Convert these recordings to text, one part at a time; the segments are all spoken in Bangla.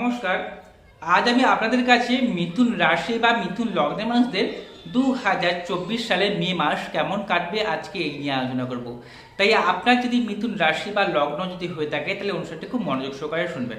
নমস্কার। আজ আমি আপনাদের কাছে মিথুন রাশি বা মিথুন লগ্নের মানুষদের দু হাজার চব্বিশ সালের মে মাস কেমন কাটবে আজকে এই নিয়ে আলোচনা করব। তাই আপনার যদি মিথুন রাশি বা লগ্ন যদি হয়ে থাকে, তাহলে অনুষ্ঠানটি খুব মনোযোগ সহকারে শুনবেন।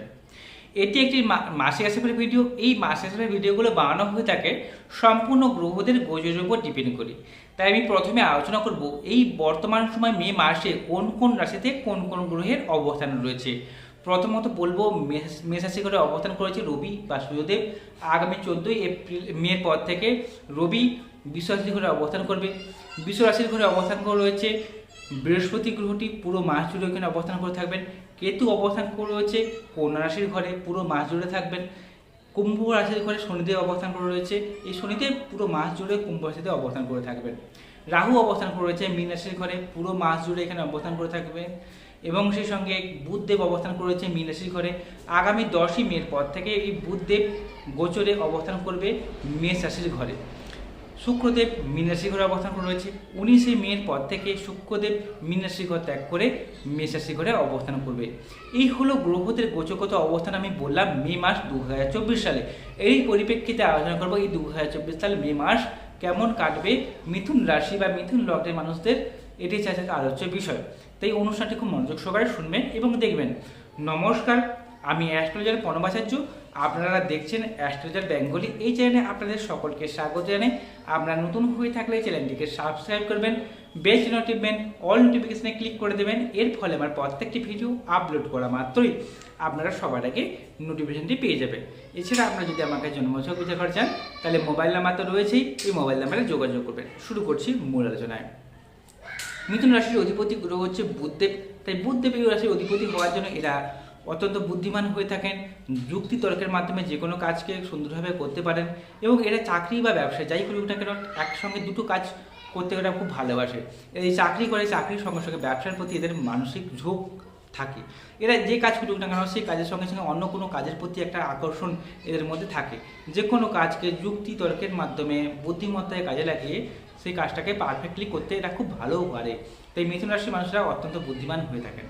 এটি একটি মা- মাসিক হিসেবের ভিডিও। এই মাসে হিসেবের ভিডিওগুলো বানানো হয়ে থাকে, সম্পূর্ণ গ্রহদের গোজের উপর ডিপেন্ড করে। তাই আমি প্রথমে আলোচনা করব, এই বর্তমান সময় মে মাসে কোন কোন রাশিতে কোন কোন গ্রহের অবস্থান রয়েছে? প্রথমত বলব মেষ- করে অবস্থান করেছে রবি বা সূর্যদেব আগামী চোদ্দোই এপ্রিল মের পর থেকে রবি বিশ্ব রাশি ঘরে অবস্থান করবে। বিশ্ব রাশির ঘরে অবস্থান করে রয়েছে বৃহস্পতি গ্রহটি পুরো মাস জুড়ে এখানে অবস্থান করে থাকবেন। কেতু অবস্থান করে রয়েছে কন্যা রাশির ঘরে পুরো মাস জুড়ে থাকবেন। কুম্ভ রাশির ঘরে শনিদেব অবস্থান করে রয়েছে। এই শনিদেব পুরো মাস জুড়ে কুম্ভ রাশিতে অবস্থান করে থাকবেন। রাহু অবস্থান করে রয়েছে মীন রাশির ঘরে পুরো মাস জুড়ে এখানে অবস্থান করে থাকবে এবং সেই সঙ্গে বুধদেব অবস্থান করেছে মীন রাশির ঘরে। আগামী দশই মের পর থেকে এই বুধদেব গোচরে অবস্থান করবে মেষ রাশির ঘরে। শুক্রদেব মীন রাশি ঘরে অবস্থান করে রয়েছে। উনিশে মের পর থেকে শুক্রদেব মীন রাশি ঘর ত্যাগ করে মেষ রাশি ঘরে অবস্থান করবে। এই হলো গ্রহদের গোচকত অবস্থান আমি বললাম মে মাস দু হাজার চব্বিশ সালে। এই পরিপ্রেক্ষিতে আলোচনা করব এই দু সালে মে মাস কেমন কাটবে। মিথুন রাশি বা মিথুন লগ্নের মানুষদের এটি আজকের আলোচ্য বিষয়। তাই অনুষ্ঠানটি খুব মনোযোগ সহকারে শুনবেন এবং দেখবেন। নমস্কার, আমি অ্যাস্ট্রোলজার প্রণবাচার্য আপনারা দেখছেন অ্যাস্ট্রোলজার বেঙ্গলি। এই চ্যানেলে আপনাদের সকলকে স্বাগত জানাই। আপনারা নতুন হয়ে থাকলে চ্যানেলটিকে সাবস্ক্রাইব করবেন চিহ্ন টিপবেন, অল নোটিফিকেশনে ক্লিক করে দেবেন। এর ফলে আমার প্রত্যেকটি ভিডিও আপলোড করা মাত্রই আপনারা সবার আগে নোটিফিকেশনটি পেয়ে যাবেন। এছাড়া আপনারা যদি আমাকে জন্মছক বিচার করা চান, তাহলে মোবাইল নাম্বার তো রয়েছেই। এই মোবাইল নাম্বারে যোগাযোগ করবেন। শুরু করছি মূল আলোচনায়। মিথুন রাশির অধিপতি গ্রহ হচ্ছে বুধদেব। তাই বুধদেব এই রাশির অধিপতি হওয়ার জন্য এরা অত্যন্ত বুদ্ধিমান হয়ে থাকেন, যুক্তি তর্কের মাধ্যমে যে কোনো কাজকে সুন্দরভাবে করতে পারেন এবং এরা চাকরি বা ব্যবসা যাই করুক না কেন, একসঙ্গে দুটো কাজ করতে এরা খুব ভালোবাসে। এই চাকরি করে চাকরির সঙ্গে সঙ্গে ব্যবসার প্রতি এদের মানসিক ঝোঁক থাকে। এরা যে কাজ করুক না কেন, সেই কাজের সঙ্গে সঙ্গে অন্য কোনো কাজের প্রতি একটা আকর্ষণ এদের মধ্যে থাকে। যে কোনো কাজকে যুক্তি তর্কের মাধ্যমে, বুদ্ধিমত্তায় কাজে লাগিয়ে সেই কাজটাকে পারফেক্টলি করতে এরা খুব ভালোও পারে। তাই মিথুন রাশির মানুষরা অত্যন্ত বুদ্ধিমান হয়ে থাকেন।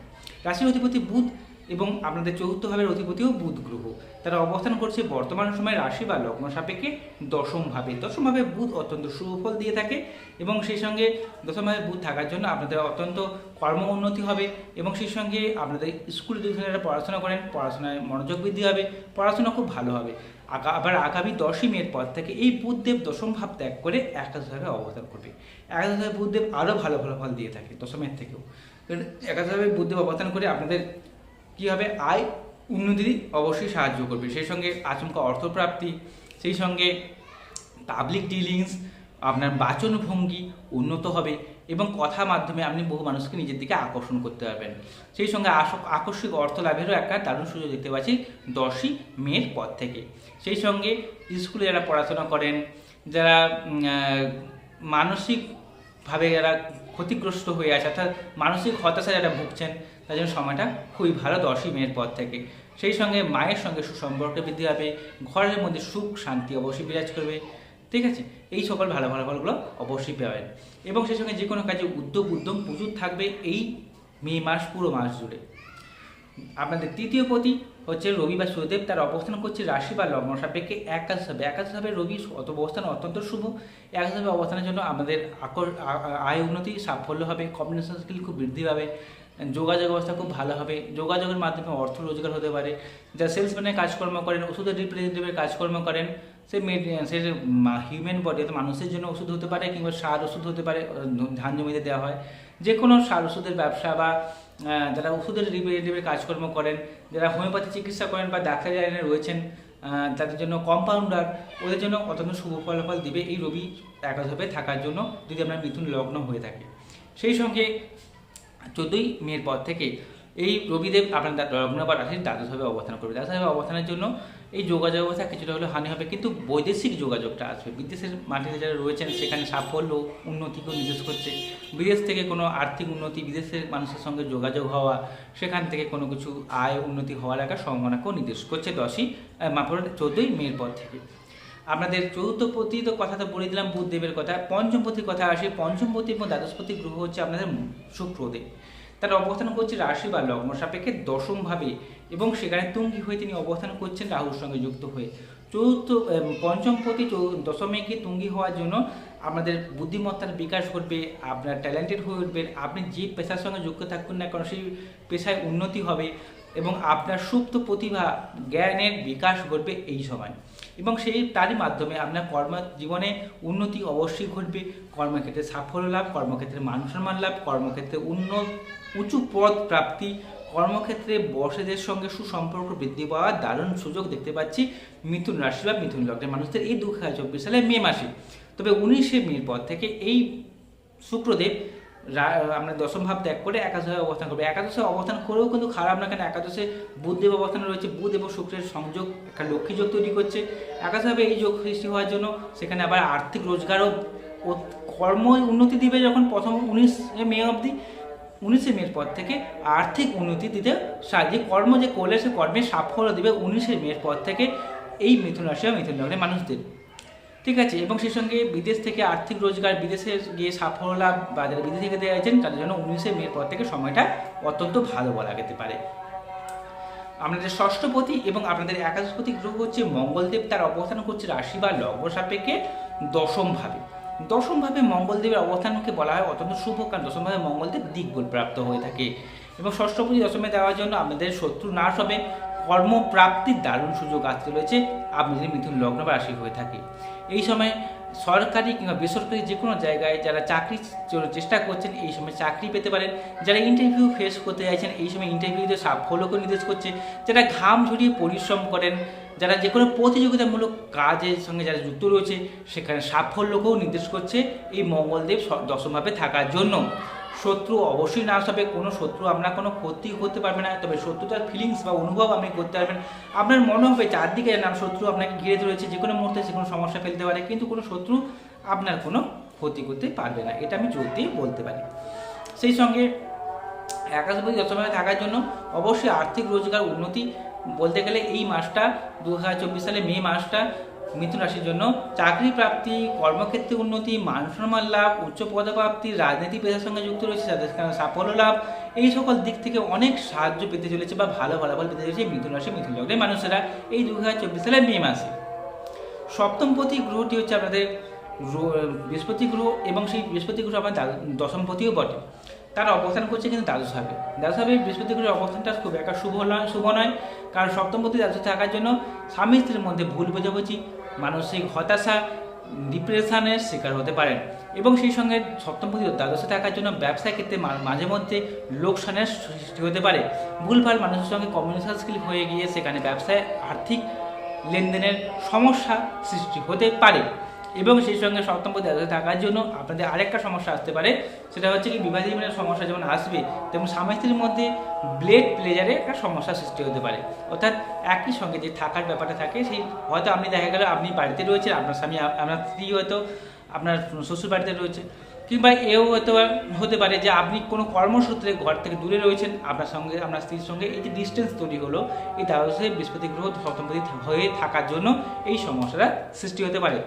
রাশির অধিপতি বুধ এবং আপনাদের চতুর্থ ভাবের অধিপতিও বুধ গ্রহ। তারা অবস্থান করছে বর্তমান সময়ে রাশি বা লগ্ন সাপেক্ষে দশম ভাবে। দশম ভাবে বুধ অত্যন্ত সুফল দিয়ে থাকে এবং সেই সঙ্গে দশম ভাবে বুধ থাকার জন্য আপনাদের অত্যন্ত কর্ম উন্নতি হবে এবং সেই সঙ্গে আপনাদের স্কুলে যদি পড়াশোনা করেন, পড়াশোনায় মনোযোগ বৃদ্ধি হবে, পড়াশোনা খুব ভালো হবে। আবার আগামী দশই মের পর থেকে এই বুধদেব দশম ভাব ত্যাগ করে একাদশভাবে অবস্থান করবে। একাদশভাবে বুধদেব আরও ভালো ভালো ফল দিয়ে থাকে দশমের থেকেও। কারণ একাদশভাবে বুধদেব অবস্থান করে আপনাদের কী হবে? আয়, উন্নতি অবশ্যই সাহায্য করবে। সেই সঙ্গে আচমকা অর্থপ্রাপ্তি, সেই সঙ্গে পাবলিক ডিলিংস আপনার বাচন ভঙ্গি উন্নত হবে। এবং কথার মাধ্যমে আপনি বহু মানুষকে নিজের দিকে আকর্ষণ করতে পারবেন। সেই সঙ্গে আকস্মিক অর্থ লাভেরও একটা দারুণ সুযোগ দেখতে পাচ্ছি দশই মেয়ের পর থেকে। সেই সঙ্গে স্কুলে যারা পড়াশোনা করেন, যারা মানসিকভাবে যারা ক্ষতিগ্রস্ত হয়ে আছে, অর্থাৎ মানসিক হতাশা যারা ভুগছেন তার জন্য সময়টা খুবই ভালো দশই মেয়ের পর থেকে। সেই সঙ্গে মায়ের সঙ্গে সুসম্পর্ক বৃদ্ধি হবে ঘরের মধ্যে সুখ, শান্তি অবশ্যই বিরাজ করবে। ঠিক আছে? এই সকল ভালো ভালো ফলগুলো অবশ্যই পাবেন। এবং সেই সঙ্গে যে কোনো কাজে উদ্যোগ, উদ্যম প্রচুর থাকবে এই মে মাস, পুরো মাস জুড়ে। আপনাদের তৃতীয় পতি হচ্ছে রবি বা সুদেব, তার অবস্থান করছে রাশি বা লগ্ন সাপেক্ষে। একাদশ হবে একাদশ হবে রবি অবস্থান অত্যন্ত শুভ। একাদশ হবে অবস্থানের জন্য আমাদের আয় উন্নতি, সাফল্য হবে কমিউনিকেশন স্কিল খুব বৃদ্ধি পাবে, যোগাযোগ ব্যবস্থা খুব ভালো হবে, যোগাযোগের মাধ্যমে অর্থ রোজগার হতে পারে। যারা সেলসম্যানের কাজকর্ম করেন, ওষুধের রিপ্রেজেন্টেটিভের কাজকর্ম করেন সে সে হিউম্যান বডি অর্থাৎ মানুষের জন্য ওষুধ হতে পারে কিংবা সার ওষুধ হতে পারে ধান জমিতে দেওয়া হয়। যে কোনো সার ওষুধের ব্যবসা বা যারা ওষুধের রিপ্রেজেন্টেটিভের কাজকর্ম করেন, যারা হোমিওপ্যাথি চিকিৎসা করেন বা ডাক্তারি লাইনে রয়েছেন তাদের জন্য কম্পাউন্ডার ওদের জন্য অত্যন্ত শুভ ফলাফল দিবে এই রবি একাধাপে থাকার জন্য যদি আমরা মিথুন লগ্ন হয়ে থাকে। সেই সঙ্গে চোদ্দোই মের পর থেকে এই রবিদেব আপনার লগ্ন বা রাশির দ্বাদশভাবে অবস্থান করবে। দ্বাদশভাবে অবস্থানের জন্য এই যোগাযোগ ব্যবস্থা কিছুটা হলেও হানি হবে। কিন্তু বৈদেশিক যোগাযোগটা আসবে। বিদেশের মাটিতে যারা রয়েছেন, সেখানে সাফল্য, উন্নতিকেও নির্দেশ করছে। বিদেশ থেকে কোনো আর্থিক উন্নতি, বিদেশের মানুষের সঙ্গে যোগাযোগ হওয়া, সেখান থেকে কোনো কিছু আয় উন্নতি হওয়ার একটা সম্ভাবনাকেও নির্দেশ করছে দশই মাফর চোদ্দোই মের পর থেকে। আপনাদের চতুর্থ পতি তো কথা তো বলে দিলাম, বুধদেবের কথা। পঞ্চমপতির কথা আসে। পঞ্চমপতি এবং দ্বাদশপতি গ্রহ হচ্ছে আপনাদের শুক্রদেব। তার অবস্থান করছে রাশি বা লগ্ন সাপেক্ষে দশমভাবে এবং সেখানে তুঙ্গি হয়ে তিনি অবস্থান করছেন রাহুর সঙ্গে যুক্ত হয়ে। চতুর্থ পঞ্চম প্রতি দশমীকে দশমে তুঙ্গি হওয়ার জন্য আপনাদের বুদ্ধিমত্তার বিকাশ ঘটবে, আপনার ট্যালেন্টেড হয়ে উঠবেন, আপনি যে পেশার সঙ্গে যুক্ত থাকুন না কারণ সেই পেশায় উন্নতি হবে এবং আপনার সুপ্ত প্রতিভা, জ্ঞানের বিকাশ ঘটবে এই সময়। এবং সেই তারই মাধ্যমে আপনার কর্ম জীবনে উন্নতি অবশ্যই ঘটবে। কর্মক্ষেত্রে সাফল্য লাভ, কর্মক্ষেত্রে মান সম্মান লাভ, কর্মক্ষেত্রে উন্নত উঁচু পদ প্রাপ্তি, কর্মক্ষেত্রে বসেদের সঙ্গে সুসম্পর্ক বৃদ্ধি পাওয়ার দারুণ সুযোগ দেখতে পাচ্ছি মিথুন রাশি বা মিথুন লগ্নের মানুষদের এই দু হাজার চব্বিশ সালে মে মাসে। তবে উনিশে মের পর থেকে এই শুক্রদেব আমরা দশম ভাব ত্যাগ করে একাদশে অবস্থান করবে। একাদশে অবস্থান করেও কিন্তু খারাপ না, কেন? একাদশে বুধদেব অবস্থান রয়েছে। বুধ এবং শুক্রের সংযোগ, একটা লক্ষ্মী যোগ তৈরি করছে। একাদশভাবে এই যোগ সৃষ্টি হওয়ার জন্য সেখানে আবার আর্থিক রোজগারও কর্ম উন্নতি দিবে যখন প্রথম উনিশে মে অবধি। উনিশে মের পর থেকে আর্থিক উন্নতি দিতে সাহায্য কর্ম যে করলে সে কর্মে সাফল্য দিবে উনিশে মের পর থেকে এই মিথুন রাশি বা মিথুন লগ্নের মানুষদের। ঠিক আছে, এবং সেই সঙ্গে বিদেশ থেকে আর্থিক রোজগার, বিদেশে গিয়ে সাফল্য লাভ বা যারা বিদেশ দেওয়া আছেন তাদের জন্য উনিশে মের পর থেকে সময়টা অত্যন্ত ভালো বলা যেতে পারে। আপনাদের ষষ্ঠপতি এবং আপনাদের একাদশপতি গ্রহ হচ্ছে মঙ্গলদেব, তার অবস্থান করছে রাশি বা লগ্ন সাপেক্ষে দশম ভাবে। দশম ভাবে মঙ্গলদেবের অবস্থানকে বলা হয় অত্যন্ত শুভ, কারণ দশম ভাবে মঙ্গলদেব দিগ্বল প্রাপ্ত হয়ে থাকে। এবং ষষ্ঠপতি দশমে দেওয়ার জন্য আপনাদের শত্রু নাশ হবে কর্মপ্রাপ্তির দারুণ সুযোগ আসতে রয়েছে। আপনি যদি মিথুন লগ্ন বা রাশি হয়ে থাকে। এই সময় সরকারি কিংবা বেসরকারি যে কোনো জায়গায় যারা চাকরি চেষ্টা করছেন, এই সময় চাকরি পেতে পারেন। যারা ইন্টারভিউ ফেস করতে চাইছেন, এই সময় ইন্টারভিউতে সাফল্যকে নির্দেশ করছে। যারা ঘাম ঝরিয়ে পরিশ্রম করেন, যারা যে কোনো প্রতিযোগিতামূলক কাজের সঙ্গে যারা যুক্ত রয়েছে, সেখানে সাফল্যকেও নির্দেশ করছে এই মঙ্গলদেব দশমভাবে থাকার জন্য। শত্রু অবশ্যই নাশ হবে, কোনো শত্রু আপনার কোনো ক্ষতি করতে পারবে না, তবে শত্রুতার ফিলিংস বা অনুভব আপনি করতে পারবেন। আপনার মনে হবে চারদিকে নাম শত্রু আপনাকে ঘিরে ধরেছে, যে কোনো মুহূর্তে যে কোনো সমস্যা ফেলতে পারে, কিন্তু কোনো শত্রু আপনার কোনো ক্ষতি করতে পারবে না, এটা আমি জোর দিয়ে বলতে পারি। সেই সঙ্গে একাশপতি দশমভাবে থাকার জন্য অবশ্যই আর্থিক রোজগার উন্নতি, বলতে গেলে এই মাসটা দু হাজার চব্বিশ সালে মে মাসটা মিথুন রাশির জন্য চাকরি প্রাপ্তি, কর্মক্ষেত্রে উন্নতি, মান সম্মান লাভ, উচ্চ পদপ্রাপ্তি, রাজনীতি পেশার সঙ্গে যুক্ত রয়েছে তাদের সাফল্য লাভ, এই সকল দিক থেকে অনেক সাহায্য পেতে চলেছে বা ভালো ফলাফল পেতে চলেছে মিথুন রাশি, মিথুন লগ্নের মানুষেরা এই দু হাজার চব্বিশ সালের মে মাসে। সপ্তমপতি গ্রহটি হচ্ছে আপনাদের বৃহস্পতি গ্রহ এবং সেই বৃহস্পতি গ্রহ আপনার দশমপতিও বটে। তারা অবস্থান করছে কিন্তু দ্বাদশভাবে দ্বাদশভাবে বৃহস্পতি গ্রহের অবস্থানটা খুব একটা শুভ নয় শুভ নয়। কারণ সপ্তমপতি দ্বাদশ থাকার জন্য স্বামী স্ত্রীর মধ্যে ভুল বোঝাবুঝি মানসিক হতাশা ডিপ্রেশনের শিকার হতে পারেন। এবং সেই সঙ্গে সপ্তমপতি দ্বাদশে থাকার জন্য ব্যবসায় ক্ষেত্রে মাঝে মধ্যে লোকসানের সৃষ্টি হতে পারে। ভুলভাল মানুষের সঙ্গে কমিউনিকেশন স্কিল হয়ে গিয়ে সেখানে ব্যবসায় আর্থিক লেনদেনের সমস্যা সৃষ্টি হতে পারে। এবং সেই সঙ্গে সপ্তম দ্বাদশে থাকার জন্য আপনাদের আরেকটা সমস্যা আসতে পারে। সেটা হচ্ছে কি বিবাহ জীবনের সমস্যা যেমন আসবে, তেমন স্বামী স্ত্রীর মধ্যে ব্লেড প্লেজারে একটা সমস্যা সৃষ্টি হতে পারে। অর্থাৎ একই সঙ্গে যে থাকার ব্যাপারটা থাকে, সেই হয়তো আপনি দেখা গেল আপনি বাড়িতে রয়েছেন, আপনার স্বামী আপনার স্ত্রী হয়তো আপনার শ্বশুর বাড়িতে রয়েছে। কিংবা এও হতে পারে যে আপনি কোনো কর্মসূত্রে ঘর থেকে দূরে রয়েছেন, আপনার সঙ্গে, আপনার স্ত্রীর সঙ্গে এই যে ডিস্টেন্স তৈরি হলো, এই দ্বাদশে বৃহস্পতি গ্রহ সপ্তমপতি হয়ে থাকার জন্য এই সমস্যাটা সৃষ্টি হতে পারে।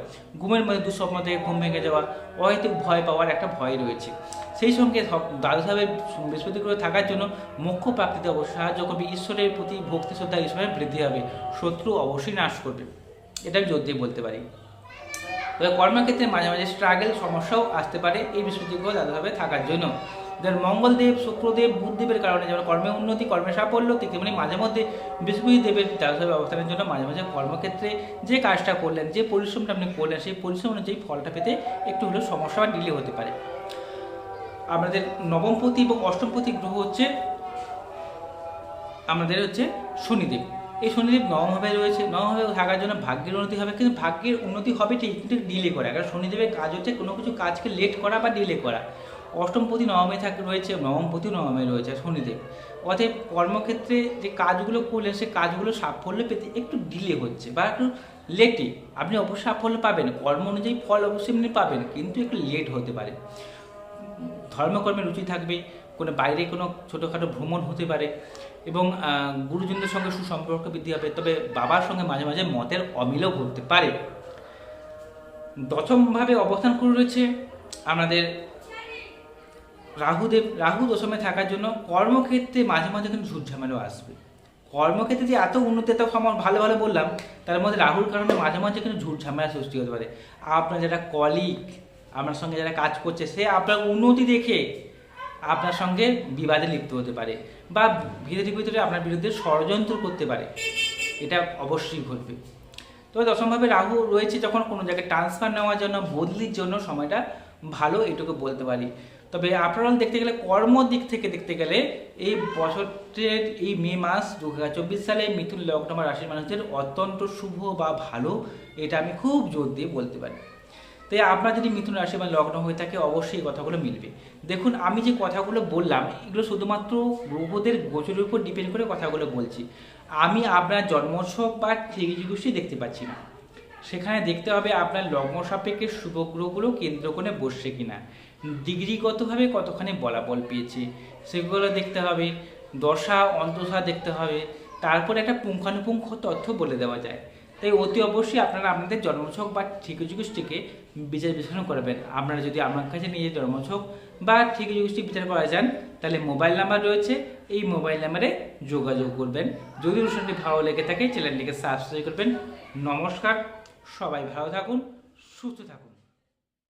ঘুমের মধ্যে দুঃস্বপ্ন থেকে ঘুম ভেঙে যাওয়া, অহেতুক ভয় পাওয়ার একটা ভয় রয়েছে। সেই সঙ্গে দ্বাদশভাবে বৃহস্পতি গ্রহ থাকার জন্য মোক্ষ প্রাপ্তিতে অবশ্যই সাহায্য করবে, ঈশ্বরের প্রতি ভক্তি, শ্রদ্ধা, ঈশ্বরের বৃদ্ধি হবে, শত্রু অবশ্যই নাশ করবে। এটা আমি দিয়ে বলতে পারি। কর্মক্ষেত্রে মাঝে মাঝে স্ট্রাগল সমস্যাও আসতে পারে এই বৃহস্পতি গ্রহ দাদাভাবে থাকার জন্য। যেমন মঙ্গলদেব, শুক্রদেব বুধদেবের কারণে যেমন কর্মে উন্নতি, কর্মে সাফল্য ঠিক তেমনি মাঝে মধ্যে বৃহস্পতি দেবের দাদাভাবে অবস্থানের জন্য মাঝে মাঝে কর্মক্ষেত্রে যে কাজটা করলেন, যে পরিশ্রমটা আপনি করলেন, সেই পরিশ্রম অনুযায়ী ফলটা পেতে একটু হলেও সমস্যা বা ডিলে হতে পারে। আমাদের নবমপতি এবং অষ্টমপতি গ্রহ হচ্ছে, আমাদের হচ্ছে শনিদেব। এই শনিদেব নবমভাবে রয়েছে। নবমভাবে থাকার জন্য ভাগ্যের উন্নতি হবে, কিন্তু ভাগ্যের উন্নতি হবে ঠিক কিন্তু ডিলে করা। কারণ শনিদেবের কাজ হচ্ছে কোনো কিছু কাজকে লেট করা বা ডিলে করা। অষ্টমপতি নবমে থাকে রয়েছে, নবমপতি নবমে রয়েছে শনিদেব। অতএব কর্মক্ষেত্রে যে কাজগুলো করলেন, সে কাজগুলো সাফল্য পেতে একটু ডিলে হচ্ছে বা একটু লেটে আপনি অবশ্যই সাফল্য পাবেন, কর্ম অনুযায়ী ফল অবশ্যই আপনি পাবেন, কিন্তু একটু লেট হতে পারে। ধর্মকর্মে রুচি থাকবে কোনো বাইরে কোনো ছোটোখাটো ভ্রমণ হতে পারে এবং গুরুজনদের সঙ্গে সুসম্পর্ক বৃদ্ধি হবে, তবে বাবার সঙ্গে মাঝে মাঝে মতের অমিলও ঘটতে পারে। দশমভাবে অবস্থান করে রয়েছে আমাদের রাহুদেব। রাহু দশমে থাকার জন্য কর্মক্ষেত্রে মাঝে মাঝে কিন্তু ঝুট ঝামেলাও আসবে। কর্মক্ষেত্রে যে এত উন্নতি, এত আমার ভালো ভালো বললাম, তার মধ্যে রাহুর কারণে মাঝে মাঝে কিন্তু ঝুট ঝামেলা সৃষ্টি হতে পারে। আপনার যারা কলিগ আপনার সঙ্গে যারা কাজ করছে, সে আপনার উন্নতি দেখে আপনার সঙ্গে বিবাদে লিপ্ত হতে পারে বা ভিতরে ভিতরে আপনার বিরুদ্ধে ষড়যন্ত্র করতে পারে। এটা অবশ্যই ঘটবে। তবে দশমভাবে রাহু রয়েছে যখন কোনো জায়গায় ট্রান্সফার নেওয়ার জন্য, বদলির জন্য সময়টা ভালো এটুকু বলতে পারি। তবে আপনারা দেখতে গেলে কর্ম দিক থেকে দেখতে গেলে এই বছরের এই মে মাস দু হাজার চব্বিশ সালে মিথুন লগ্ন বা রাশির মানুষদের অত্যন্ত শুভ বা ভালো এটা আমি খুব জোর দিয়ে বলতে পারি। তাই আপনার যদি মিথুন রাশি বা লগ্ন হয়ে থাকে, অবশ্যই এই কথাগুলো মিলবে। দেখুন, আমি যে কথাগুলো বললাম, এগুলো শুধুমাত্র গ্রহদের গোচরের উপর ডিপেন্ড করে কথাগুলো বলছি। আমি আপনার জন্মোৎসব বা ঠিকই দেখতে পাচ্ছি না। সেখানে দেখতে হবে আপনার লগ্ন সাপেক্ষে শুভ গ্রহগুলো কেন্দ্র করে বসছে কিনা। ডিগ্রিগতভাবে কতখানি বলাবল পেয়েছে, সেগুলো দেখতে হবে। দশা অন্তশা দেখতে হবে। তারপর একটা পুঙ্খানুপুঙ্খ তথ্য বলে দেওয়া যায়। তাই অতি অবশ্যই আপনারা আপনাদের জন্মছক বা ঠিকজুগুষ্টিকে বিচার বিশ্লেষণ করবেন। আপনারা যদি আমার কাছে নিজের জন্মছক বা ঠিকজুগুষ্টি বিচার করা যান তাহলে মোবাইল নাম্বার রয়েছে। এই মোবাইল নাম্বারে যোগাযোগ করবেন। যদি অনুষ্ঠানটি ভালো লেগে থাকে, চ্যানেলটিকে সাবস্ক্রাইব করবেন। নমস্কার। সবাই ভালো থাকুন, সুস্থ থাকুন।